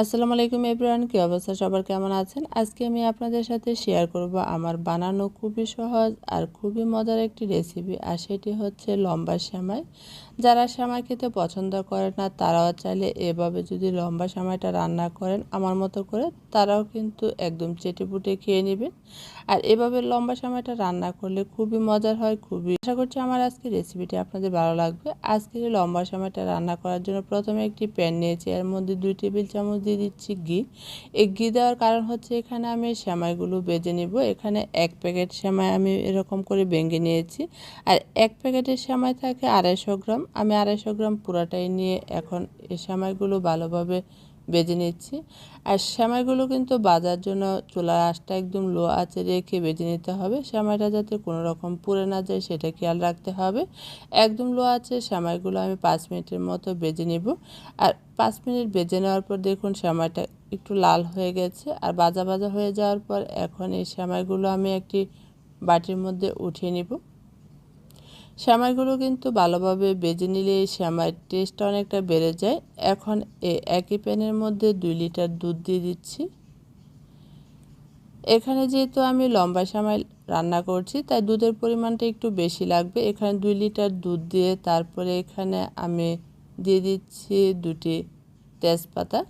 আসসালামু আলাইকুম এভরিওয়ান, কী অবস্থা? সবার কেমন আছেন? আজকে আমি আপনাদের সাথে শেয়ার করব আমার বানানো খুবই সহজ আর খুবই মজার একটি রেসিপি আর সেটি হচ্ছে লম্বা সেমাই। যারা সেমাই খেতে পছন্দ করে না, তারাও চাইলে এভাবে যদি লম্বা সেমাইটা রান্না করেন, আমার মতো করে, তারাও কিন্তু একদম চেটেপুটে খেয়ে নেবেন। আর এভাবে লম্বা সেমাইটা রান্না করলে খুবই মজার হয়, খুবই আশা করছি আমার আজকে রেসিপিটি আপনাদের ভালো লাগবে। আজকে লম্বা সেমাইটা রান্না করার জন্য প্রথমে একটি প্যান নিয়েছি, এর মধ্যে দুই টেবিল চামচ দিয়ে দিচ্ছি ঘি। এই ঘি দেওয়ার কারণ হচ্ছে এখানে আমি সেমাইগুলো বেজে নিব। এখানে এক প্যাকেট সেমাই আমি এরকম করে ভেঙে নিয়েছি। আর এক প্যাকেটের সেমাই থাকে আড়াইশো গ্রাম। আমি আড়াইশো গ্রাম পুরাটাই নিয়ে এখন এই সেমাইগুলো ভালোভাবে বেজে নিচ্ছি। আর সেমাইগুলো কিন্তু বাজার জন্য চুলার আঁচটা একদম লো আঁচে রেখে বেজে নিতে হবে। সেমাইটা যাতে কোনো রকম পুড়ে না যায় সেটা খেয়াল রাখতে হবে। একদম লো আছে সেমাইগুলো আমি পাঁচ মিনিটের মতো বেজে নেব। আর পাঁচ মিনিট বেজে নেওয়ার পর দেখুন সেমাইটা একটু লাল হয়ে গেছে। আর বাজা বাজা হয়ে যাওয়ার পর এখন এই সেমাইগুলো আমি একটি বাটির মধ্যে উঠিয়ে নিব। শ্যামাইগুলো কিন্তু ভালোভাবে বেজে নিলে শ্যামাইয়ের টেস্টটা অনেকটা বেড়ে যায়। এখন এ একই প্যানের মধ্যে দুই লিটার দুধ দিয়ে দিচ্ছি। এখানে যেহেতু আমি লম্বা শ্যামাই রান্না করছি, তাই দুধের পরিমাণটা একটু বেশি লাগবে। এখানে দুই লিটার দুধ দিয়ে তারপরে এখানে আমি দিয়ে দিচ্ছি দুটি তেজপাতা।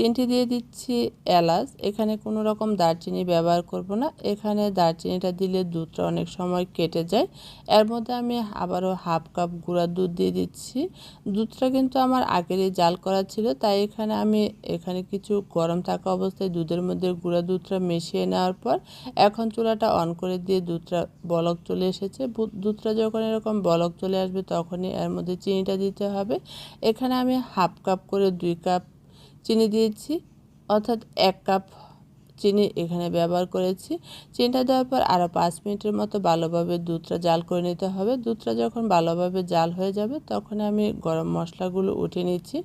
তিনটি দিয়ে দিচ্ছি এলাচ। এখানে কোনো রকম দারচিনি ব্যবহার করব না। এখানে দারচিনিটা দিলে দুধটা অনেক সময় কেটে যায়। এর মধ্যে আমি আবারও হাফ কাপ গুঁড়া দুধ দিয়ে দিচ্ছি। দুধটা কিন্তু আমার আগেরই জাল করা ছিল, তাই এখানে আমি এখানে কিছু গরম থাকা অবস্থায় দুধের মধ্যে গুঁড়া দুধটা মিশিয়ে নেওয়ার পর এখন চুলাটা অন করে দিয়ে দুধটা বলক চলে এসেছে। দুধটা যখন এরকম বলক চলে আসবে তখনই এর মধ্যে চিনিটা দিতে হবে। এখানে আমি হাফ কাপ করে দুই কাপ চিনি দিয়েছি, অর্থাৎ এক কাপ চিনি এখানে ব্যবহার করেছি। চিনিটা দেওয়ার পর আরও পাঁচ মিনিটের মতো ভালোভাবে দুধটা জাল করে নিতে হবে। দুধটা যখন ভালোভাবে জাল হয়ে যাবে, তখন আমি গরম মশলাগুলো উঠিয়ে নিচ্ছি।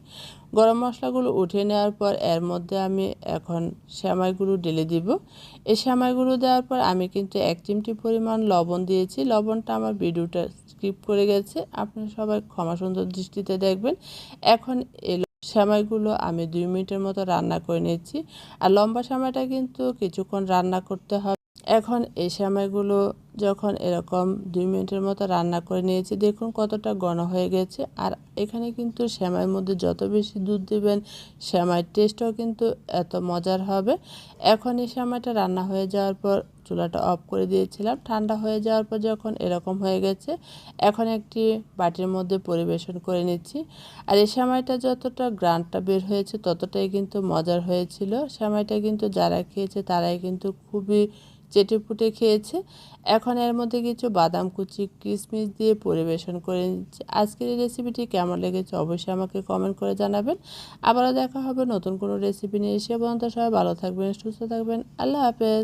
গরম মশলাগুলো উঠিয়ে নেওয়ার পর এর মধ্যে আমি এখন শ্যামাইগুলো ঢেলে দিব। এই শ্যামাইগুলো দেওয়ার পর আমি কিন্তু এক চিমটি পরিমাণ লবণ দিয়েছি। লবণটা আমার ভিডিওটা স্কিপ করে গেছে। আপনারা সবাই ক্ষমা সুন্দর দৃষ্টিতে দেখবেন। এখন এই সেমাইগুলো আমি দুই মিনিটের মতো রান্না করে নিচ্ছি আর লম্বা সেমাইটা কিন্তু কিছুক্ষণ রান্না করতে হবে। এখন এই সেমাইগুলো যখন এরকম দুই মিনিটের মতো রান্না করে নিয়েছি, দেখুন কতটা ঘন হয়ে গেছে। আর এখানে কিন্তু শ্যামাইয়ের মধ্যে যত বেশি দুধ দেবেন শ্যামাইয়ের টেস্টও কিন্তু এত মজার হবে। এখন এই শ্যামাইটা রান্না হয়ে যাওয়ার পর চুলাটা অফ করে দিয়েছিলাম। ঠান্ডা হয়ে যাওয়ার পর যখন এরকম হয়ে গেছে, এখন একটি বাটির মধ্যে পরিবেশন করে নিচ্ছি। আর এই শ্যামাইটা যতটা গ্রানটা বের হয়েছে, ততটাই কিন্তু মজার হয়েছিল। শ্যামাইটা কিন্তু যারা খেয়েছে, তারাই কিন্তু খুবই চেটে ফুটে খেয়েছে এখন এর মধ্যে কিছু বাদাম কুচি কিশমিশ দিয়ে পরিবেশন করে নিচ্ছি আজকের এই রেসিপিটি কেমন লেগেছে অবশ্যই আমাকে কমেন্ট করে জানাবেন। আবারও দেখা হবে নতুন কোনো রেসিপি নিয়ে। এসে পর্যন্ত সবাই ভালো থাকবেন, সুস্থ থাকবেন। আল্লাহ হাফেজ।